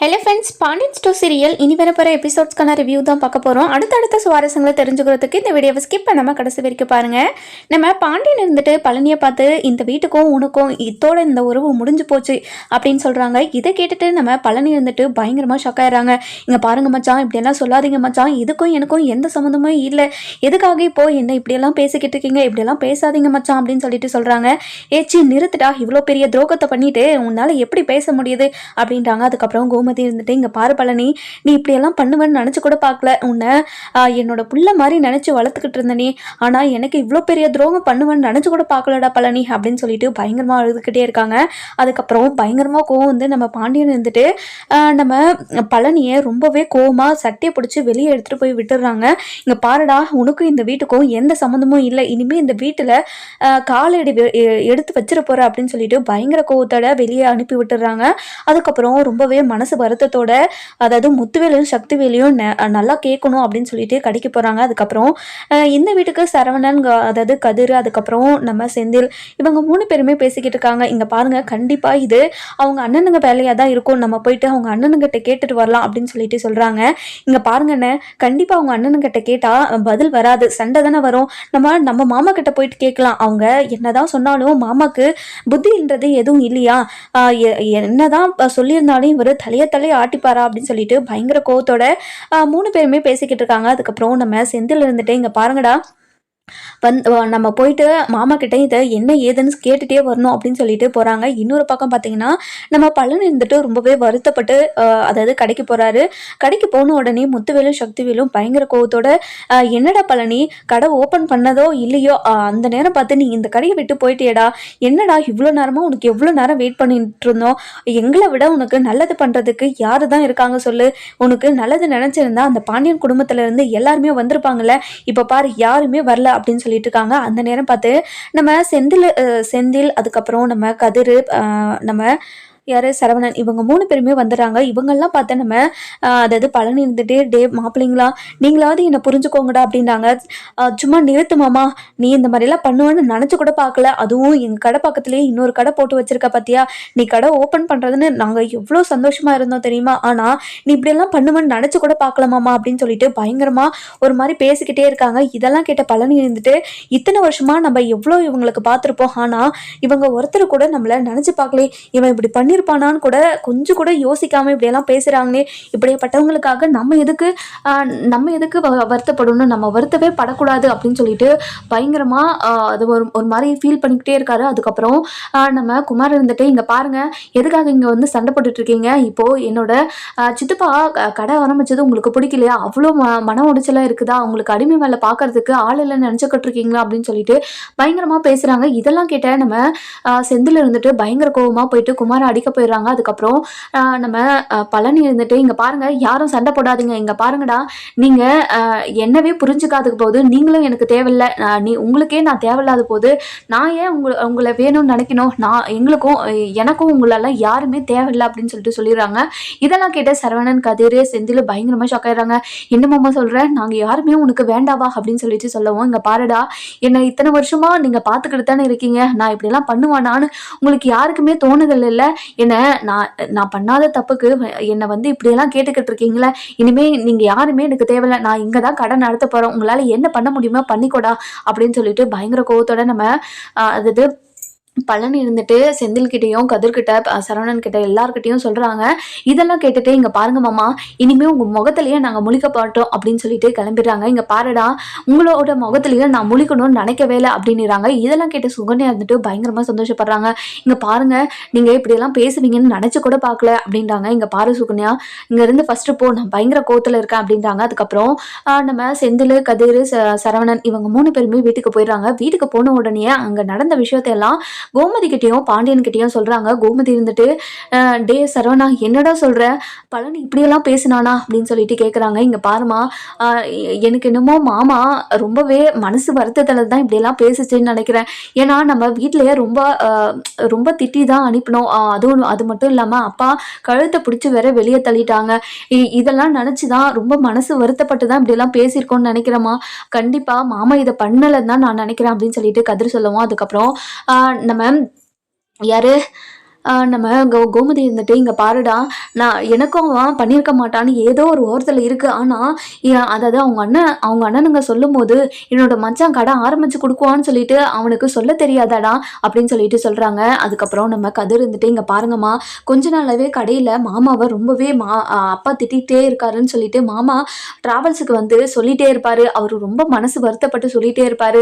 Hello friends Pandian stores serial இனி வரப்போகிற எபிசோட்ஸ்க்கான review தான் பார்க்க போகிறோம் அடுத்தடுத்த சுவாரஸ்யங்களை தெரிஞ்சுக்கிறதுக்கு இந்த வீடியோவை ஸ்கிப் பண்ணாமல் கடைசி வரைக்கும் பாருங்கள் நம்ம பாண்டியன் இருந்துட்டு பழனியை பார்த்து இந்த வீட்டுக்கும் உனக்கும் இதோட இந்த உறவு முடிஞ்சு போச்சு அப்படின்னு சொல்கிறாங்க இதை கேட்டுட்டு நம்ம பழனி இருந்துட்டு பயங்கரமாக ஷாக் ஆயிடுறாங்க. இங்கே பாருங்க மச்சான் இப்படியெல்லாம் சொல்லாதீங்க மச்சான். இதுக்கும் எனக்கும் எந்த சம்மந்தமும் இல்லை. எதுக்காக இப்போ என்ன இப்படியெல்லாம் பேசிக்கிட்டு இருக்கீங்க? இப்படியெல்லாம் பேசாதீங்க மச்சான் அப்படின்னு சொல்லிட்டு சொல்கிறாங்க ஏச்சி நிறுத்துட்டா இவ்வளோ பெரிய துரோகத்தை பண்ணிட்டு உன்னால் எப்படி பேச முடியுது? அப்படின்றாங்க. அதுக்கப்புறம் கோமதி இருந்துட்டு இங்கே பாரு பழனி நீ இப்படியெல்லாம் பண்ணுவேன்னு நினச்சி கூட பார்க்கல. உன்னை என்னோட புள்ள மாதிரி நினச்சி வளர்த்துக்கிட்டு இருந்தனே ஆனால் எனக்கு இவ்வளோ பெரிய துரோகம் பண்ணுவேன்னு நினச்சி கூட பார்க்கலடா பழனி அப்படின்னு சொல்லிட்டு பயங்கரமாக அழுதுகிட்டே இருக்காங்க. அதுக்கப்புறம் பயங்கரமாக கோவம் வந்து நம்ம பாண்டியன் இருந்துட்டு நம்ம பழனியை ரொம்பவே கோவமாக சட்டையை பிடிச்சி வெளியே எடுத்துகிட்டு போய் விட்டுடுறாங்க இங்கே பாருடா உனக்கும் இந்த வீட்டுக்கும் எந்த சம்மந்தமும் இல்லை. இனிமேல் இந்த வீட்டில் காலடி எடுத்து வச்சிட போகிற அப்படின்னு சொல்லிட்டு பயங்கர கோவத்தோட வெளியே அனுப்பி விட்டுடுறாங்க அதுக்கப்புறம் ரொம்பவே மனசு வருத்தத்தோட அதாவது முத்துவேலையும் சக்திவேலையும் ந- நல்லா கேட்கணும் அப்படின்னு சொல்லிட்டு கடைக்கு போகிறாங்க அதுக்கப்புறம் இந்த வீட்டுக்கு சரவணன் அதாவது கதிர் அதுக்கப்புறம் நம்ம செந்தில் இவங்க மூணு பேருமே பேசிக்கிட்டு இருக்காங்க. இங்கே பாருங்கள் கண்டிப்பாக இது அவங்க அண்ணனுங்க வேலையாக தான் இருக்கும். நம்ம போயிட்டு அவங்க அண்ணனுங்கிட்ட கேட்டுட்டு வரலாம் அப்படின்னு சொல்லிட்டு சொல்கிறாங்க இங்கே பாருங்கண்ணே கண்டிப்பாக அவங்க அண்ணனுங்கிட்ட கேட்டால் பதில் வராது. சண்டை தானே வரும். நம்ம நம்ம மாமா கிட்ட போயிட்டு கேட்கலாம். அவங்க என்னதான் சொன்னாலும் மாமாக்கு புத்தின்றது எதுவும் இல்லையா? எ- என்னதான் சொல்லியிருந்தாலும் இவர் தலையை தள்ளி ஆட்டிப்பாரா அப்படின்னு சொல்லிட்டு பயங்கர கோவத்தோட மூணு பேருமே பேசிக்கிட்டு இருக்காங்க. அதுக்கப்புறம் நம்ம செந்தில் இருந்துட்டு இங்கே பாருங்கடா. வந் நம்ம போயிட்டு மாமா கிட்டே இதை என்ன ஏதுன்னு கேட்டுட்டே வரணும் அப்படின்னு சொல்லிட்டு போகிறாங்க இன்னொரு பக்கம் பார்த்தீங்கன்னா நம்ம பழனி இருந்துட்டு ரொம்பவே வருத்தப்பட்டு அதாவது கடைக்கு போகிறாரு கடைக்கு போன உடனே முத்துவேலும் சக்திவேலும் பயங்கர கோவத்தோட என்னடா பழனி கடை ஓப்பன் பண்ணதோ இல்லையோ அந்த நேரம் பார்த்து நீ இந்த கடையை விட்டு போயிட்டியடா. என்னடா இவ்வளோ நேரமாக உனக்கு எவ்வளோ நேரம் வெயிட் பண்ணிட்டு இருந்தோம்? எங்களை விட உனக்கு நல்லது பண்ணுறதுக்கு யார் தான் இருக்காங்க சொல்லு? உனக்கு நல்லது நினச்சிருந்தா அந்த பாண்டியன் குடும்பத்துல இருந்து எல்லாருமே வந்திருப்பாங்கல்ல? இப்போ பாரு யாருமே வரல. அப்படின்னு சொல்லிட்டு இருக்காங்க அந்த நேரம் பார்த்து நம்ம செந்தில் செந்தில் அதுக்கப்புறம் நம்ம கதிர் நம்ம யார்? சரவணன். இவங்க மூணு பேருமே வந்துடுறாங்க. இவங்கெல்லாம் பார்த்து நம்ம அதாவது பழனி இருந்துட்டு டே மாப்பிள்ளைங்களா நீங்களாவது என்னை புரிஞ்சுக்கோங்கடா அப்படின்னாங்க சும்மா நிறுத்து மாமா. நீ இந்த மாதிரிலாம் பண்ணுவேன்னு நினச்சி கூட பார்க்கல. அதுவும் எங்கள் கடை பக்கத்துலேயே இன்னொரு கடை போட்டு வச்சிருக்க பார்த்தியா நீ கடை ஓப்பன் பண்ணுறதுன்னு நாங்கள் எவ்வளோ சந்தோஷமாக இருந்தோம் தெரியுமா? ஆனால் நீ இப்படியெல்லாம் பண்ணுவேன்னு நினச்சி கூட பார்க்கலமாமா அப்படின்னு சொல்லிட்டு பயங்கரமாக ஒரு மாதிரி பேசிக்கிட்டே இருக்காங்க. இதெல்லாம் கேட்ட பழனி இருந்துட்டு இத்தனை வருஷமாக நம்ம எவ்வளோ இவங்களுக்கு பார்த்துருப்போம். ஆனால் இவங்க ஒருத்தர் கூட நம்மளை நினச்சி பார்க்கலே இவன் இப்படி பண்ணி பண்ணியிருப்பானான்னு கூட கொஞ்சம் கூட யோசிக்காம இப்படியெல்லாம் பேசுகிறாங்களே இப்படிப்பட்டவங்களுக்காக நம்ம எதுக்கு நம்ம எதுக்கு வ- வருத்தப்படணும்? நம்ம வருத்தவே படக்கூடாது அப்படின்னு சொல்லிட்டு பயங்கரமாக அது ஒரு ஒரு மாதிரி ஃபீல் பண்ணிக்கிட்டே இருக்காரு. அதுக்கப்புறம் நம்ம குமார் இருந்துட்டு இங்கே பாருங்க எதுக்காக இங்கே வந்து சண்டை போட்டுட்டு இருக்கீங்க? இப்போது என்னோட சித்தப்பா கடை ஆரம்பிச்சது உங்களுக்கு பிடிக்கலையா? அவ்வளோ ம மன உடைச்சலாக இருக்குதா? உங்களுக்கு அடிமை வேலை பார்க்கறதுக்கு ஆள் இல்லை நினச்சிக்கிட்டு இருக்கீங்களா அப்படின்னு சொல்லிட்டு பயங்கரமாக பேசுகிறாங்க இதெல்லாம் கேட்ட நம்ம செந்தில் இருந்துட்டு பயங்கர கோவமாக போயிட்டு குமாரை அடிக்க போயிடுறாங்க. அதுக்கப்புறம் நம்ம பழனி இருந்துட்டு இங்கே பாருங்க யாரும் சண்டை போடாதீங்க. இங்கே பாருங்கடா நீங்கள் என்னவே புரிஞ்சுக்காதுக்கு போது நீங்களும் எனக்கு தேவையில்லை. நீ உங்களுக்கே நான் தேவையில்லாத போது நான் ஏன் உங்களை உங்களை வேணும்னு நினைக்கணும்? நான் எங்களுக்கும் எனக்கும் உங்களெல்லாம் யாருமே தேவையில்லை அப்படின்னு சொல்லிட்டு சொல்லிடுறாங்க. இதெல்லாம் கேட்ட சரவணன் கதிர் செந்தில் பயங்கரமாக ஷாக் ஆயிடுறாங்க. என்ன மாமா சொல்கிறேன் நாங்கள் யாருமே உனக்கு வேண்டாவா? அப்படின்னு சொல்லிட்டு சொல்லவும் இங்கே பாருடா என்னை இத்தனை வருஷமா நீங்கள் பார்த்துக்கிட்டு தானே இருக்கீங்க. நான் இப்படிலாம் பண்ணுவானான்னு உங்களுக்கு யாருக்குமே தோணுதல் இல்லை. என்ன நான் நான் பண்ணாத தப்புக்கு என்னை வந்து இப்படியெல்லாம் கேட்டுக்கிட்டு இருக்கீங்களே? இனிமே நீங்கள் யாருமே எனக்கு தேவையில்லை. நான் இங்கே தான் கடை நடத்த போகிறோம் உங்களால் என்ன பண்ண முடியுமோ பண்ணிக்கோடா அப்படின்னு சொல்லிட்டு பயங்கர கோவத்தோட நம்ம அதாவது பழனி இருந்துட்டு செந்தில்கிட்டையும் கதிர்கிட்ட சரவணன் கிட்ட எல்லார்கிட்டையும் சொல்றாங்க. இதெல்லாம் கேட்டுட்டு இங்க பாருங்க மாமா இனிமே உங்க முகத்திலேயே நாங்க முழிக்க பாட்டோம் அப்படின்னு சொல்லிட்டு கிளம்பிடுறாங்க. இங்க பாருடா உங்களோட முகத்திலேயே நான் முழிக்கணும்னு நினைக்கவே இல்லை அப்படின்னுறாங்க. இதெல்லாம் கேட்டு சுகன்யா இருந்துட்டு பயங்கரமா சந்தோஷப்படுறாங்க. இங்க பாருங்க நீங்க இப்படியெல்லாம் பேசுவீங்கன்னு நினைச்சு கூட பார்க்கல அப்படின்றாங்க. இங்க பாரு சுகன்யா இங்க இருந்து ஃபர்ஸ்ட் போ நான் பயங்கர கோத்துல இருக்கேன் அப்படின்றாங்க. அதுக்கப்புறம் நம்ம செந்தில் கதிர் ச- சரவணன் இவங்க மூணு பேருமே வீட்டுக்கு போயிடுறாங்க. வீட்டுக்கு போன உடனே அங்க நடந்த விஷயத்தையெல்லாம் கோமதி கிட்டேயும் பாண்டியன் கிட்டேயும் சொல்கிறாங்க கோமதி இருந்துட்டு டே சரவணா என்னடா சொல்கிற பழனி இப்படியெல்லாம் பேசினானா? அப்படின்னு சொல்லிட்டு கேட்குறாங்க இங்கே பாருமா எனக்கு என்னமோ மாமா ரொம்பவே மனசு வருத்தத்தில் தான் இப்படியெல்லாம் பேசுச்சுன்னு நினைக்கிறேன். ஏன்னா நம்ம வீட்டிலையே ரொம்ப ரொம்ப திட்டி தான் அனுப்பினோம். அதுவும் அது மட்டும் இல்லாமல் அப்பா கழுத்தை பிடிச்சி வேற வெளியே தள்ளிட்டாங்க. இ- இதெல்லாம் நினச்சி தான் ரொம்ப மனசு வருத்தப்பட்டு தான் இப்படியெல்லாம் பேசியிருக்கோன்னு நினைக்கிறேம்மா. கண்டிப்பாக மாமா இதை பண்ணலைன்னு தான் நான் நினைக்கிறேன் அப்படின்னு சொல்லிட்டு கதிர் சொல்லுவோம். அதுக்கப்புறம் நம்ம நம்ம யாரு? நம்ம கோ கோமதி இருந்துட்டு இங்கே பாருடா. நான் எனக்கும் அவன் பண்ணியிருக்க மாட்டான்னு ஏதோ ஒரு ஓரத்தில் இருக்குது ஆனால் அதாவது அவங்க அண்ணன் அவங்க அண்ணனுங்க சொல்லும் போது என்னோட மச்சான் கடை ஆரம்பித்து கொடுக்குவான்னு சொல்லிட்டு அவனுக்கு சொல்ல தெரியாதாடா அப்படின்னு சொல்லிட்டு சொல்கிறாங்க அதுக்கப்புறம் நம்ம கதிர் இருந்துட்டு இங்கே பாருங்கம்மா. கொஞ்ச நாளாவே கடையில் மாமாவை ரொம்பவே மா அப்பா திட்டிகிட்டே இருக்காருன்னு சொல்லிட்டு மாமா ட்ராவல்ஸுக்கு வந்து சொல்லிட்டே இருப்பார். அவர் ரொம்ப மனசு வருத்தப்பட்டு சொல்லிட்டே இருப்பார்.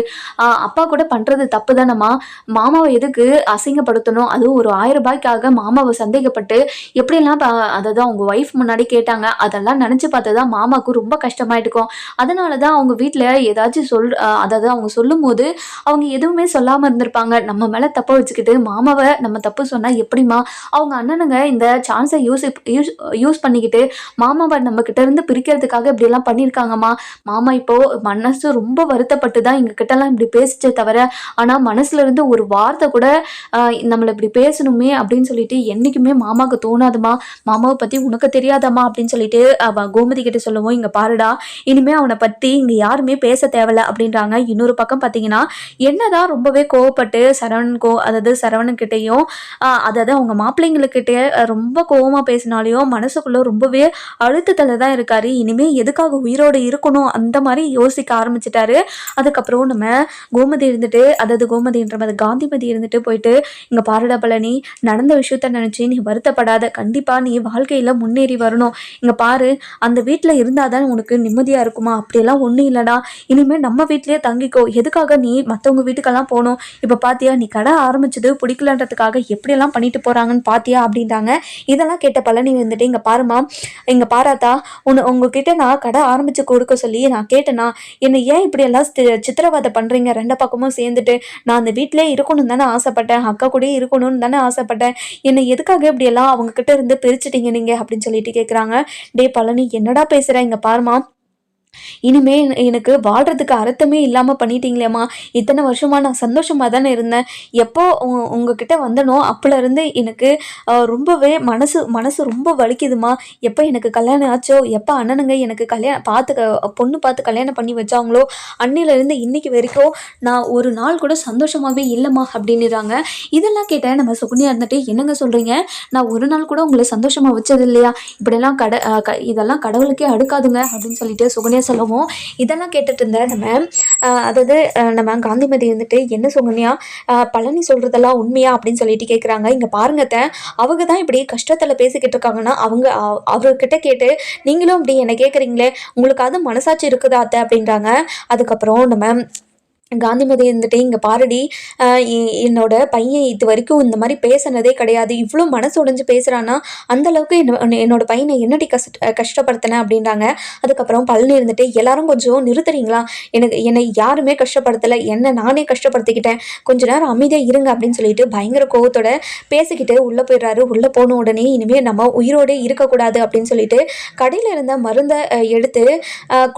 அப்பா கூட பண்ணுறது தப்பு தானம்மா மாமாவை எதுக்கு அசிங்கப்படுத்தணும்? அதுவும் ஒரு ஆயிரம் ரூபாய்க்காக மாமாவை சந்தேகப்பட்டு எப்படியெல்லாம் அதாவது அவங்க ஒய்ஃப் முன்னாடி கேட்டாங்க அதெல்லாம் நினச்சி பார்த்ததா மாமாவுக்கு ரொம்ப கஷ்டமாயிட்டுக்கும். அதனால தான் அவங்க வீட்டில் ஏதாச்சும் சொல் அதாவது அவங்க சொல்லும் போது அவங்க எதுவுமே சொல்லாமல் இருந்திருப்பாங்க. நம்ம மேலே தப்பை வச்சுக்கிட்டு மாமாவை நம்ம தப்பு சொன்னால் எப்படிம்மா? அவங்க அண்ணனுங்க இந்த சான்ஸை யூஸ் யூஸ் யூஸ் பண்ணிக்கிட்டு மாமாவை நம்ம கிட்ட இருந்து பிரிக்கிறதுக்காக இப்படிலாம் பண்ணியிருக்காங்கம்மா. மாமா இப்போ மனசு ரொம்ப வருத்தப்பட்டு தான் எங்க கிட்டலாம் இப்படி பேசிச்சே தவிர ஆனால் மனசுல இருந்து ஒரு வார்த்தை கூட நம்மளை இப்படி பேசணுமே அப்படின்னு சொல்லிட்டு என்றைக்குமே மாமாவுக்கு தோணாதம்மா மாமாவை பற்றி உனக்கு தெரியாதம்மா அப்படின்னு சொல்லிட்டு அவ கோமதி கிட்ட சொல்லவும் இங்கே பாருடா இனிமே அவனை பற்றி இங்கே யாருமே பேச தேவையில்ல. அப்படின்றாங்க. இன்னொரு பக்கம் பார்த்தீங்கன்னா என்னதான் ரொம்பவே கோவப்பட்டு சரவணன் கோ அதாவது சரவணன் கிட்டேயும் அதாவது அவங்க மாப்பிள்ளைங்களுக்கிட்டே ரொம்ப கோவமாக பேசினாலையும் மனசுக்குள்ளே ரொம்பவே அழுத்தத்தில் தான் இருக்கார். இனிமே எதுக்காக உயிரோடு இருக்கணும்? அந்த மாதிரி யோசிக்க ஆரம்பிச்சிட்டாரு. அதுக்கப்புறம் நம்ம கோமதி இருந்துட்டு அதாவது கோமதின்ற மாதிரி காந்திமதி இருந்துட்டு போயிட்டு இங்கே பாருடா பழனி நடந்த விஷயத்த நினச்சி நீ வருத்தப்படாத. கண்டிப்பாக நீ வாழ்க்கையில் முன்னேறி வரணும். இங்கே பாரு அந்த வீட்டில் இருந்தால் தான் உனக்கு நிம்மதியாக இருக்குமா? அப்படியெல்லாம் ஒன்றும் இல்லைடா. இனிமேல் நம்ம வீட்லேயே தங்கிக்கோ. எதுக்காக நீ மற்றவங்க வீட்டுக்கெல்லாம் போகணும்? இப்போ பார்த்தியா நீ கடை ஆரம்பிச்சது பிடிக்கலன்றதுக்காக எப்படியெல்லாம் பண்ணிட்டு போகிறாங்கன்னு பார்த்தியா அப்படின்றாங்க. இதெல்லாம் கேட்ட பழனி வந்துட்டு இங்கே பாருமா இங்கே பாராத்தா உன்னை உங்ககிட்ட நான் கடை ஆரம்பித்து கொடுக்க சொல்லி நான் கேட்டேனா என்னை ஏன் இப்படியெல்லாம் சி- சித்திரவதை பண்ணுறீங்க ரெண்டு பக்கமும் சேர்ந்துட்டு நான் அந்த வீட்டிலே இருக்கணும்னு தானே ஆசைப்பட்டேன். அக்கா கூட இருக்கணும்னு தானே ஆசைப்பட்டேன். என்னை எதுக்காக இப்படியெல்லாம் அவங்க கிட்ட இருந்து பிரிச்சிட்டீங்க நீங்கள் அப்படின்னு சொல்லிட்டு கேட்குறாங்க டே பழனி என்னடா பேசுகிற இங்கே பாருமா இனிமே எனக்கு வாழ்கிறதுக்கு அர்த்தமே இல்லாமல் பண்ணிட்டீங்களேம்மா. இத்தனை வருஷமாக நான் சந்தோஷமாக தானே இருந்தேன். எப்போ உ- உங்ககிட்ட வந்தனோ அப்போலேருந்து எனக்கு ரொம்பவே மனசு மனசு ரொம்ப வலிக்குதுமா எப்போ எனக்கு கல்யாணம் ஆச்சோ எப்போ அண்ணனுங்க எனக்கு கல்யாணம் பார்த்து பொண்ணு பார்த்து கல்யாணம் பண்ணி வச்சாங்களோ அன்னிலேருந்து இன்னைக்கு வரைக்கும் நான் ஒரு நாள் கூட சந்தோஷமாகவே இல்லைம்மா அப்படின்னுறாங்க. இதெல்லாம் கேட்டேன் நம்ம சுகுனியா இருந்துட்டு என்னங்க சொல்கிறீங்க நான் ஒரு நாள் கூட உங்களை சந்தோஷமாக வச்சது இல்லையா இப்படியெல்லாம் கட க- இதெல்லாம் கடவுளுக்கே அடுக்காதுங்க அப்படின்னு சொல்லிட்டு சுகுனியா சொல்லவும் இதெல்லாம் கேட்டுட்டு இருந்த நம்ம அதாவது நம்ம காந்திமதி வந்துட்டு என்ன சுகன்யா பழனி சொல்கிறதெல்லாம் உண்மையா அப்படின்னு சொல்லிட்டு கேட்குறாங்க இங்கே பாருங்க அத்தை, அவங்க தான் இப்படி கஷ்டத்தில் பேசிக்கிட்டு இருக்காங்கன்னா அவங்க அவர்கிட்ட கேட்டு நீங்களும் இப்படி என்னை கேட்குறீங்களே உங்களுக்கு அது மனசாட்சி இருக்குதா அத்தை அப்படின்றாங்க. அதுக்கப்புறம் நம்ம காந்திமதி இருந்துட்டு இங்கே பாருடி. என்னோட பையன் இது வரைக்கும் இந்த மாதிரி பேசினதே கிடையாது. இவ்வளோ மனசு உடைஞ்சு பேசுகிறான்னா அந்தளவுக்கு என்ன என்னோட பையனை என்னடி கஷ்ட கஷ்டப்படுத்தினேன் அப்படின்றாங்க. அதுக்கப்புறம் பழனி இருந்துட்டு எல்லாரும் கொஞ்சம் நிறுத்துறீங்களா? எனக்கு என்னை யாருமே கஷ்டப்படுத்தலை. என்னை நானே கஷ்டப்படுத்திக்கிட்டேன். கொஞ்ச நேரம் அமைதியாக இருங்க அப்படின்னு சொல்லிட்டு பயங்கர கோவத்தோட பேசிக்கிட்டு உள்ளே போயிடுறாரு. உள்ளே போன உடனே இனிமேல் நம்ம உயிரோடே இருக்கக்கூடாது அப்படின்னு சொல்லிட்டு கடையில் இருந்த மருந்தை எடுத்து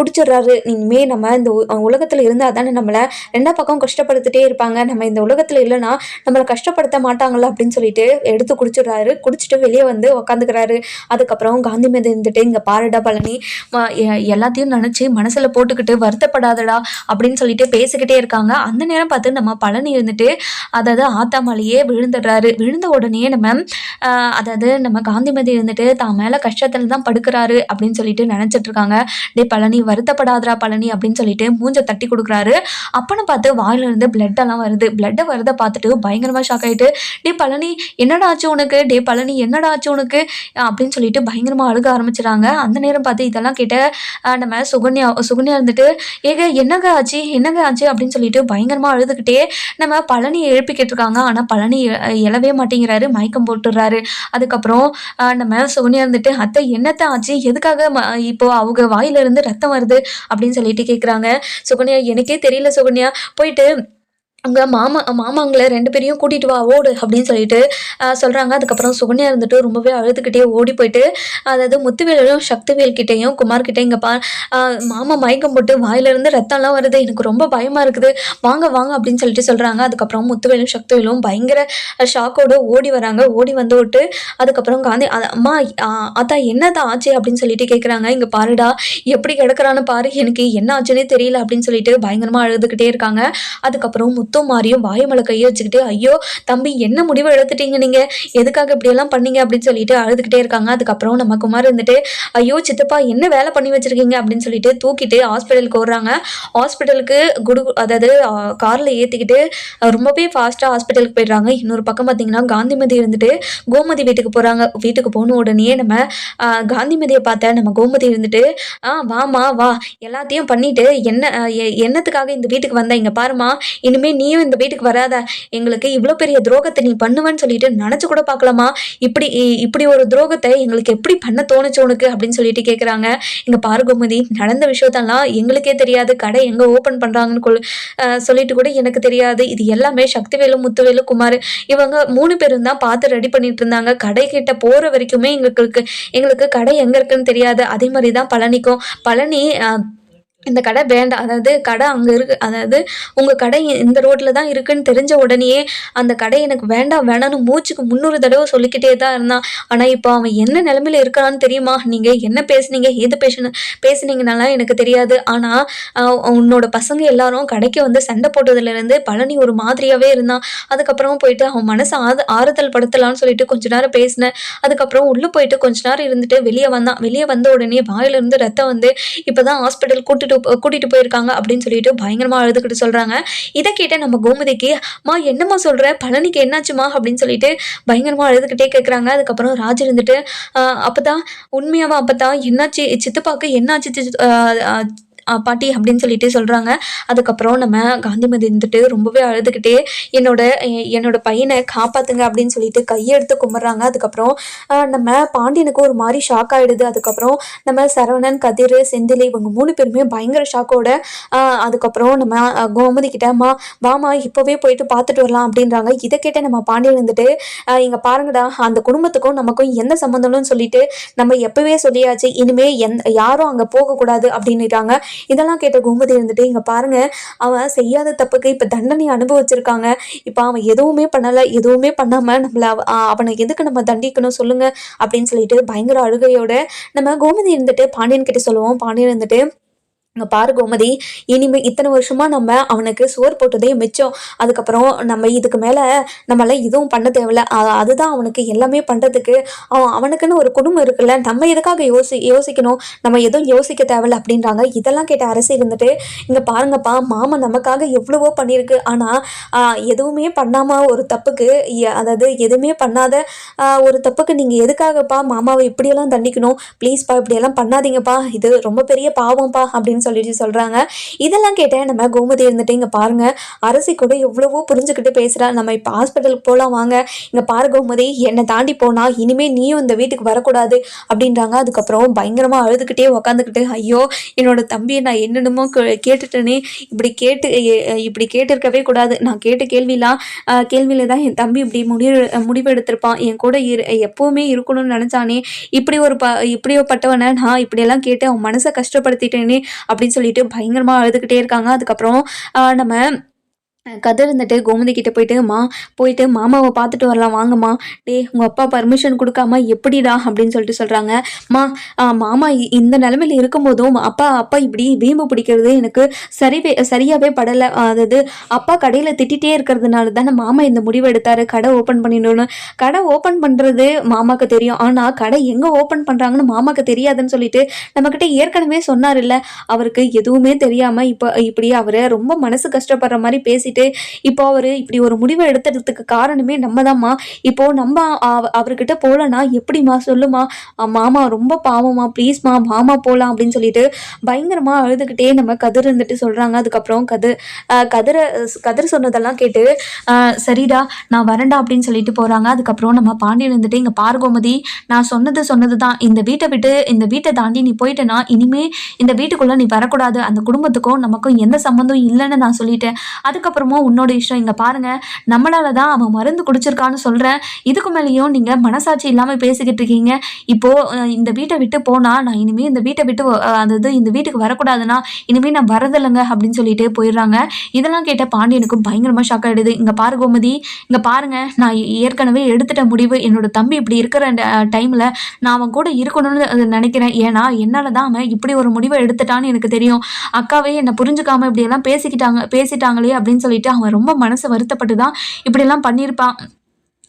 குடிச்சிடுறாரு. இனிமேல் நம்ம இந்த உலகத்தில் இருந்தால் தானே நம்மளை ரெண்டா பக்கம் கஷ்டப்படுத்திட்டே இருப்பாங்க. நம்ம இந்த உலகத்தில் இல்லைன்னா நம்மளை கஷ்டப்படுத்த மாட்டாங்களா அப்படின்னு சொல்லிட்டு எடுத்து குடிச்சிடுறாரு. குடிச்சிட்டு வெளியே வந்து உக்காந்துக்கிறாரு. அதுக்கப்புறம் காந்தி மீது இருந்துட்டு இங்கே பாருடா பழனி ம- எ- எல்லாத்தையும் நினச்சி மனசில் போட்டுக்கிட்டு வருத்தப்படாதடா அப்படின்னு சொல்லிட்டு பேசிக்கிட்டே இருக்காங்க. அந்த நேரம் பார்த்து நம்ம பழனி இருந்துட்டு அதாவது ஆத்தாமலையே விழுந்துடுறாரு. விழுந்த உடனே நம்ம அதாவது நம்ம காந்திமதி இருந்துட்டு தான் மேலே கஷ்டத்தில் தான் படுக்கிறாரு அப்படின்னு சொல்லிட்டு நினச்சிட்டு இருக்காங்க. டே பழனி வருத்தப்படாதடா பழனி அப்படின்னு சொல்லிட்டு மூஞ்ச தட்டி கொடுக்குறாரு. அப்பன்னு பார்த்து வாயில இருந்து எல்லாம் வருது. பிளட்டை வரதை பார்த்துட்டு பயங்கரமாக ஷாக் ஆயிட்டு டே பழனி என்னடா ஆச்சு உனக்கு? டே பழனி என்னடா ஆச்சு உனக்கு? அப்படின்னு சொல்லிட்டு பயங்கரமாக அழுக ஆரம்பிச்சிடறாங்க. அந்த நேரம் பார்த்து இதெல்லாம் கேட்ட நம்ம சுகன்யா சுகன்யா இருந்துட்டு ஏக என்னங்க ஆச்சு? என்னங்க ஆச்சு? அப்படின்னு சொல்லிட்டு பயங்கரமாக அழுதுகிட்டே நம்ம பழனி எழுப்பிக்கிட்டு இருக்காங்க. ஆனால் பழனி எழவே மாட்டேங்கிறாரு. மயக்கம் போட்டுடுறாரு. அதுக்கப்புறம் நம்ம சுகன்யா இருந்துட்டு அத்தை என்னத்த ஆச்சு? எதுக்காக ம- இப்போ அவங்க வாயில இருந்து ரத்தம் வருது? அப்படின்னு சொல்லிட்டு கேட்குறாங்க சுகன்யா எனக்கே தெரியல சுகன்யா. போயிட்டு அங்கே மாமா மாமாங்களை ரெண்டு பேரையும் கூட்டிகிட்டு வா ஓடு அப்படின்னு சொல்லிட்டு சொல்கிறாங்க அதுக்கப்புறம் சுகன்யா இருந்துட்டு ரொம்பவே அழுதுகிட்டே ஓடி போயிட்டு அதாவது முத்துவேலையும் சக்திவேல் கிட்டேயும் குமார் கிட்டே இங்கே பா மாமா மயக்கம் போட்டு வாயிலிருந்து ரத்தம்லாம் வருது. எனக்கு ரொம்ப பயமாக இருக்குது. வாங்க வாங்க அப்படின்னு சொல்லிட்டு சொல்கிறாங்க அதுக்கப்புறம் முத்துவேலும் சக்திவேலும் பயங்கர ஷாக்கோடு ஓடி வராங்க. ஓடி வந்து விட்டு அதுக்கப்புறம் காந்தி அம்மா ஆஹ் அத்தா என்னதான் ஆச்சு? அப்படின்னு சொல்லிட்டு கேட்குறாங்க இங்கே பாருடா எப்படி கிடக்குறான்னு பாரு. எனக்கு என்ன ஆச்சுன்னே தெரியல அப்படின்னு சொல்லிட்டு பயங்கரமாக அழுதுகிட்டே இருக்காங்க. அதுக்கப்புறம் முத்து முத்தும் மாறியும் வாய் கையை வச்சுக்கிட்டு ஐயோ தம்பி என்ன முடிவு எடுத்துட்டீங்க நீங்க? எதுக்காக இப்படியெல்லாம் பண்ணீங்க? அப்படின்னு சொல்லிட்டு அழுதுகிட்டே இருக்காங்க. அதுக்கப்புறம் நம்ம குமார் இருந்துட்டு ஐயோ சித்தப்பா என்ன வேலை பண்ணி வச்சிருக்கீங்க? அப்படின்னு சொல்லிட்டு தூக்கிட்டு ஹாஸ்பிட்டலுக்கு ஓடுறாங்க. ஹாஸ்பிட்டலுக்கு குடு அதாவது காரில் ஏற்றிக்கிட்டு ரொம்பவே ஃபாஸ்ட்டாக ஹாஸ்பிட்டலுக்கு போயிடுறாங்க. இன்னொரு பக்கம் பார்த்தீங்கன்னா காந்திமதி இருந்துட்டு கோமதி வீட்டுக்கு போகிறாங்க வீட்டுக்கு போன உடனே நம்ம காந்திமதியை பார்த்த நம்ம கோமதி இருந்துட்டு ஆ வாமா வா. எல்லாத்தையும் பண்ணிட்டு என்ன எ- என்னத்துக்காக இந்த வீட்டுக்கு வந்த? இங்க பாருமா இனிமே நீயும் இந்த வீட்டுக்கு வராத. எங்களுக்கு இவ்வளோ பெரிய துரோகத்தை நீ பண்ணுவேன்னு சொல்லிட்டு நினச்சி கூட பார்க்கலாமா இப்படி இ- இப்படி ஒரு துரோகத்தை எங்களுக்கு எப்படி பண்ண தோணுச்சு உனக்கு? அப்படின்னு சொல்லிட்டு கேட்குறாங்க இங்கே பார்கோமதி நடந்த விஷயத்தெல்லாம் எங்களுக்கே தெரியாது. கடை எங்கே ஓப்பன் பண்ணுறாங்கன்னு கொள்- சொல்லிட்டு கூட எனக்கு தெரியாது. இது எல்லாமே சக்திவேலு முத்துவேலு குமார். இவங்க மூணு பேரும் தான் பார்த்து ரெடி பண்ணிட்டு இருந்தாங்க. கடை கிட்ட போகிற வரைக்குமே எங்களுக்கு எங்களுக்கு கடை எங்கே இருக்குன்னு தெரியாது. அதே மாதிரி தான் பழனிக்கும். பழனி இந்த கடை வேண்டாம். அதாவது கடை அங்கே இருக்கு. அதாவது உங்கள் கடை இந்த ரோட்டில் தான் இருக்குன்னு தெரிஞ்ச உடனேயே அந்த கடை எனக்கு வேண்டாம் வேணாம்னு மூச்சுக்கு முந்நூறு தடவை சொல்லிக்கிட்டே தான் இருந்தான். ஆனால் இப்போ அவன் என்ன நிலமையில இருக்கான்னு தெரியுமா? நீங்கள் என்ன பேசுனீங்க? எது பேசுன பேசுனீங்கனாலாம் எனக்கு தெரியாது. ஆனால் உன்னோட பசங்க எல்லாரும் கடைக்கு வந்து சண்டை போட்டதுலேருந்து பழனி ஒரு மாதிரியாகவே இருந்தான். அதுக்கப்புறம் போயிட்டு அவன் மனசை ஆது ஆறுதல் படுத்தலான்னு சொல்லிட்டு கொஞ்ச நேரம் பேசினேன் அதுக்கப்புறம் உள்ளே போயிட்டு கொஞ்ச நேரம் இருந்துட்டு வெளியே வந்தான். வெளியே வந்த உடனே வாயிலிருந்து ரத்தம் வந்து இப்போ தான் ஹாஸ்பிட்டல் கூட்டிட்டு கூட்டிட்டு கூட்டிட்டு போயிருக்காங்க அப்படின்னு சொல்லிட்டு பயங்கரமாக அழுதுகிட்டு சொல்கிறாங்க இதை கேட்ட நம்ம கோமதிக்கு மா என்னம்மா சொல்கிற பழனிக்கு என்னாச்சுமா? அப்படின்னு சொல்லிட்டு பயங்கரமாக அழுதுகிட்டே கேட்குறாங்க அதுக்கப்புறம் ராஜ் இருந்துட்டு அப்போ தான் உண்மையாவா அப்போ தான் என்னாச்சு? சித்தப்பாக்கு என்னாச்சு? பாட்டி அப்படின்னு சொல்லிட்டு சொல்கிறாங்க அதுக்கப்புறம் நம்ம காந்திமதி இருந்துட்டு ரொம்பவே அழுதுகிட்டே என்னோட என்னோட பையனை காப்பாத்துங்க அப்படின்னு சொல்லிட்டு கையெடுத்து கும்பிட்றாங்க. அதுக்கப்புறம் நம்ம பாண்டியனுக்கு ஒரு மாதிரி ஷாக் ஆகிடுது அதுக்கப்புறம் நம்ம சரவணன் கதிர் செந்தில் இவங்க மூணு பேருமே பயங்கர ஷாக்கோட அதுக்கப்புறம் நம்ம கோமதி கிட்ட வாமா இப்போவே போயிட்டு பார்த்துட்டு வரலாம் அப்படின்றாங்க. இதை கேட்ட நம்ம பாண்டியன் வந்துட்டு இங்கே பாருங்கடா அந்த குடும்பத்துக்கும் நமக்கும் எந்த சம்மந்தம்னு சொல்லிட்டு நம்ம எப்பவே சொல்லியாச்சு. இனிமே எந் யாரும் அங்கே போகக்கூடாது அப்படின்னுட்டாங்க. இதெல்லாம் கேட்ட கோமதி இருந்துட்டு இங்க பாருங்க அவன் செய்யாத தப்புக்கு இப்ப தண்டனை அனுபவிச்சிருக்காங்க. இப்ப அவன் எதுவுமே பண்ணலை எதுவுமே பண்ணாம நம்மளை அவ- அவனை எதுக்கு நம்ம தண்டிக்கணும் சொல்லுங்க. அப்படின்னு சொல்லிட்டு பயங்கர அழுகையோட நம்ம கோமதி இருந்துட்டு பாண்டியன் கிட்ட சொல்லுவோம். பாண்டியன் இருந்துட்டு இங்க பாரு கோமதி இனிமே இத்தனை வருஷமா நம்ம அவனுக்கு சுவர் போட்டதே மிச்சம். அதுக்கப்புறம் நம்ம இதுக்கு மேல நம்மளால இதுவும் பண்ண தேவையில்ல. அதுதான் அவனுக்கு எல்லாமே பண்றதுக்கு. அவன் அவனுக்குன்னு ஒரு குடும்பம் இருக்குல்ல நம்ம எதுக்காக யோசி யோசிக்கணும்? நம்ம எதுவும் யோசிக்க தேவையில்ல அப்படின்றாங்க. இதெல்லாம் கேட்ட அரசு இருந்துட்டு இங்க பாருங்கப்பா மாமா நமக்காக எவ்வளவோ பண்ணியிருக்கு. ஆனா எதுவுமே பண்ணாம ஒரு தப்புக்கு அதாவது எதுவுமே பண்ணாத ஒரு தப்புக்கு நீங்க எதுக்காகப்பா மாமாவை இப்படியெல்லாம் தண்டிக்கணும்? ப்ளீஸ்ப்பா இப்படியெல்லாம் பண்ணாதீங்கப்பா. இது ரொம்ப பெரிய பாவம்ப்பா அப்படின்னு சொல்லிட்டு சொல்கிறாங்க இதெல்லாம் கேட்டேன் நம்ம கோமதி இருந்துட்டு இங்கே பாருங்க அரசி கூட எவ்வளவோ புரிஞ்சுக்கிட்டு பேசுகிறா நம்ம இப்போ ஹாஸ்பிட்டலுக்கு போகலாம் வாங்க. இங்கே பாரு கோமதி என்னை தாண்டி போனால் இனிமேல் நீயும் இந்த வீட்டுக்கு வரக்கூடாது அப்படின்றாங்க. அதுக்கப்புறம் பயங்கரமாக அழுதுகிட்டே உக்காந்துக்கிட்டு ஐயோ என்னோட தம்பியை நான் என்னென்னமோ கே- கேட்டுட்டேனே. இப்படி கேட்டு இப்படி கேட்டிருக்கவே கூடாது. நான் கேட்ட கேள்விலாம் கேள்வியில் தான் என் தம்பி இப்படி முடிவு முடிவு எடுத்திருப்பான் என் கூட இரு எப்போவுமே இருக்கணும்னு நினைச்சானே. இப்படி ஒரு ப இப்படிப்பட்டவனை நான் இப்படியெல்லாம் கேட்டு அவன் மனசை கஷ்டப்படுத்திட்டேனே. அப்படின்னு சொல்லிட்டு பயங்கரமா அழுதுகிட்டே இருக்காங்க. அதுக்கப்புறம் நம்ம கதை இருந்துட்டு கோமதி கிட்ட போயிட்டு மா போயிட்டு மாமாவை பார்த்துட்டு வரலாம் வாங்கம்மா. டே உங்கள் அப்பா பர்மிஷன் கொடுக்காம எப்படிடா? அப்படின்னு சொல்லிட்டு சொல்கிறாங்க மா மாமா இந்த நிலமையில இருக்கும்போதும் அப்பா அப்பா இப்படி வீம்பு பிடிக்கிறது எனக்கு சரிவே சரியாகவே படலை. அதாவது அப்பா கடையில் திட்டிகிட்டே இருக்கிறதுனால தானே மாமா இந்த முடிவு எடுத்தாரு. கடை ஓப்பன் பண்ணிடணும்னு. கடை ஓப்பன் பண்ணுறது மாமாக்கு தெரியும். ஆனால் கடை எங்கே ஓப்பன் பண்ணுறாங்கன்னு மாமாக்கு தெரியாதுன்னு சொல்லிட்டு நம்மக்கிட்ட ஏற்கனவே சொன்னார் இல்ல அவருக்கு எதுவுமே தெரியாமல் இப்போ இப்படி அவரை ரொம்ப மனசு கஷ்டப்படுற மாதிரி பேசி பேசிட்டு இப்போ அவர் இப்படி ஒரு முடிவை எடுத்துறதுக்கு காரணமே நம்ம தான்மா இப்போ நம்ம அவர்கிட்ட போகலன்னா எப்படிம்மா சொல்லுமா? மாமா ரொம்ப பாவமா ப்ளீஸ்மா மாமா போகலாம் அப்படின்னு சொல்லிட்டு பயங்கரமா அழுதுகிட்டே நம்ம கதிர் இருந்துட்டு சொல்றாங்க. அதுக்கப்புறம் கதிர் கதிரை கதிர் சொன்னதெல்லாம் கேட்டு சரிடா நான் வரண்டா அப்படின்னு சொல்லிட்டு போறாங்க. அதுக்கப்புறம் நம்ம பாண்டியன் இருந்துட்டு இங்க பார்கோமதி நான் சொன்னது சொன்னது தான் இந்த வீட்டை விட்டு இந்த வீட்டை தாண்டி நீ போயிட்டேன்னா இனிமே இந்த வீட்டுக்குள்ள நீ வரக்கூடாது. அந்த குடும்பத்துக்கும் நமக்கும் எந்த சம்மந்தம் இல்லைன்னு நான் சொல்லிட்டேன். அதுக்கப்புறம் உன்னோட இஷ்டம். இங்கே பாருங்க நம்மளால தான் அவன் மருந்து குடிச்சிருக்கான்னு சொல்கிறேன் இதுக்கு மேலேயும் நீங்கள் மனசாட்சி இல்லாமல் பேசிக்கிட்டு இருக்கீங்க. இப்போ இந்த வீட்டை விட்டு போனால் நான் இனிமேல் இந்த வீட்டை விட்டு அதாவது இந்த வீட்டுக்கு வரக்கூடாதுன்னா இனிமேல் நான் வரதில்லைங்க அப்படின்னு சொல்லிட்டு போயிடுறாங்க. இதெல்லாம் கேட்ட பாண்டியனுக்கு பயங்கரமாக ஷாக் ஆகிடுது இங்கே பாரு கோமதி இங்கே பாருங்க நான் ஏற்கனவே எடுத்துட்ட முடிவு என்னோட தம்பி இப்படி இருக்கிற டைமில் நான் அவன் கூட இருக்கணும்னு நினைக்கிறேன். ஏன்னா என்னால் தான் அவன் இப்படி ஒரு முடிவை எடுத்துட்டான்னு எனக்கு தெரியும். அக்காவே என்னை புரிஞ்சுக்காமல் இப்படியெல்லாம் பேசிக்கிட்டாங்க பேசிட்டாங்களே அப்படின்னு சொல்லிட்டு சொல்லிட்டு அவன் ரொம்ப மனசு வருத்தப்பட்டு தான் இப்படியெல்லாம் பண்ணியிருப்பான்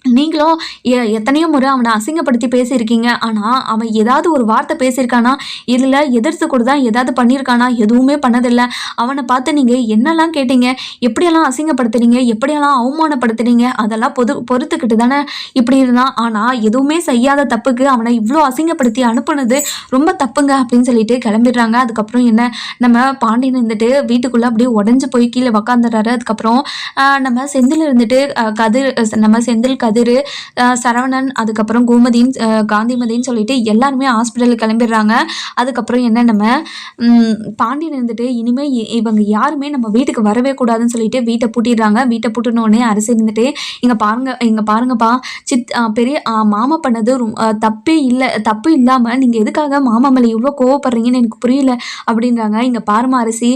நீங்களும் எ எத்தனையோ முறை அவனை அசிங்கப்படுத்தி பேசியிருக்கீங்க. ஆனால் அவன் ஏதாவது ஒரு வார்த்தை பேசியிருக்கானா? இல்லை எதிர்த்து கூட தான் ஏதாவது பண்ணியிருக்கானா? எதுவுமே பண்ணதில்லை. அவனை பார்த்து நீங்கள் என்னெல்லாம் கேட்டீங்க? எப்படியெல்லாம் அசிங்கப்படுத்துறீங்க எப்படியெல்லாம் அவமானப்படுத்துறீங்க அதெல்லாம் பொது பொறுத்துக்கிட்டு தானே இப்படி இருந்தான். ஆனால் எதுவுமே செய்யாத தப்புக்கு அவனை இவ்வளோ அசிங்கப்படுத்தி அனுப்புனது ரொம்ப தப்புங்க அப்படின்னு சொல்லிட்டு கிளம்பிடுறாங்க. அதுக்கப்புறம் என்ன? நம்ம பாண்டியன் இருந்துட்டு வீட்டுக்குள்ளே அப்படியே உடஞ்சி போய் கீழே உக்காந்துடுறாரு. அதுக்கப்புறம் நம்ம செந்தில் இருந்துட்டு கதிர் நம்ம செந்தில் கதிர் ஆஹ், சரவணன் அதுக்கப்புறம் கோமதின்னு காந்திமதின்னு சொல்லிட்டு எல்லாருமே ஹாஸ்பிட்டலுக்கு கிளம்பிடுறாங்க. அதுக்கப்புறம் என்ன நம்ம பாண்டியன் இருந்துட்டு இனிமே இ- இவங்க யாருமே நம்ம வீட்டுக்கு வரவே கூடாதுன்னு சொல்லிட்டு வீட்டை பூட்டிடுறாங்க. வீட்டை பூட்டினோடனே அரசு இருந்துட்டு இங்க பாருங்க இங்க பாருங்கப்பா சித் பெரிய மாமா பண்ணது தப்பே இல்லை தப்பு இல்லாம நீங்க எதுக்காக மாமா மேலே இவ்வளோ கோவப்படுறீங்கன்னு எனக்கு புரியல அப்படின்றாங்க. இங்க பாருமா அரிசி